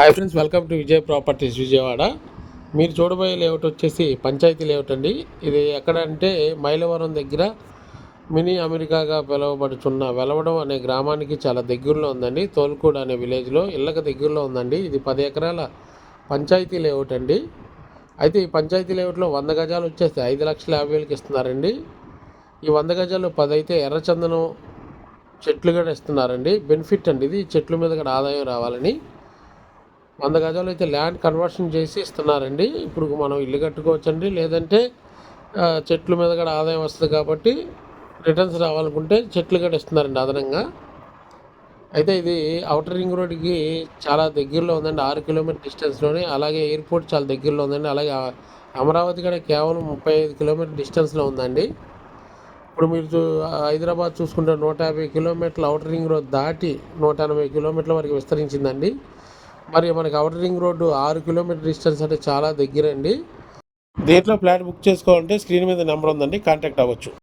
Hi friends welcome to Vijay Properties Vijayawada. మీరు చూడబోయే layout వచ్చేసి పంచాయతీ లేఅవుట్ అండి. ఇది ఎక్కడ అంటే మైలవరం దగ్గర మినీ అమెరికాగా పిలువబడుచున్న వెలవడం అనే గ్రామానికి చాలా దగ్గరలో ఉందండి. తోల్కూడ అనే విలేజ్లో ఇళ్ళకి దగ్గరలో ఉందండి. ఇది పది ఎకరాల పంచాయతీ లేఅవుట్ అండి. అయితే ఈ పంచాయతీ లేఅవుట్లో వంద గజాలు వచ్చేసి ఐదు లక్షల యాభై వేలకి ఇస్తున్నారండి. ఈ వంద గజాలు పది అయితే ఎర్రచందనం చెట్లు కూడా ఇస్తున్నారండి. బెనిఫిట్ అండి ఇది. చెట్ల మీద కూడా ఆదాయం రావాలని. వంద గజాలు అయితే ల్యాండ్ కన్వర్షన్ చేసి ఇస్తున్నారండి. ఇప్పుడు మనం ఇల్లు కట్టుకోవచ్చండి. లేదంటే చెట్ల మీద కూడా ఆదాయం వస్తుంది కాబట్టి రిటర్న్స్ రావాలనుకుంటే చెట్లు కూడా ఇస్తున్నారండి అదనంగా. అయితే ఇది అవుటర్ రింగ్ రోడ్కి చాలా దగ్గరలో ఉందండి. ఆరు కిలోమీటర్ డిస్టెన్స్లోనే. అలాగే ఎయిర్పోర్ట్ చాలా దగ్గరలో ఉందండి. అలాగే అమరావతి కూడా కేవలం ముప్పై ఐదు కిలోమీటర్ డిస్టెన్స్లో ఉందండి. ఇప్పుడు మీరు చూ హైదరాబాద్ చూసుకుంటే నూట యాభై కిలోమీటర్ల అవుటర్ రింగ్ రోడ్ దాటి నూట ఎనభై కిలోమీటర్ల వరకు విస్తరించిందండి. మరి మనకి అవుటర్ రింగ్ రోడ్డు ఆరు కిలోమీటర్ డిస్టెన్స్ అంటే చాలా దగ్గరండి. దీంట్లో ఫ్లాట్ బుక్ చేసుకోవాలంటే స్క్రీన్ మీద నెంబర్ ఉందండి కాంటాక్ట్ అవ్వచ్చు.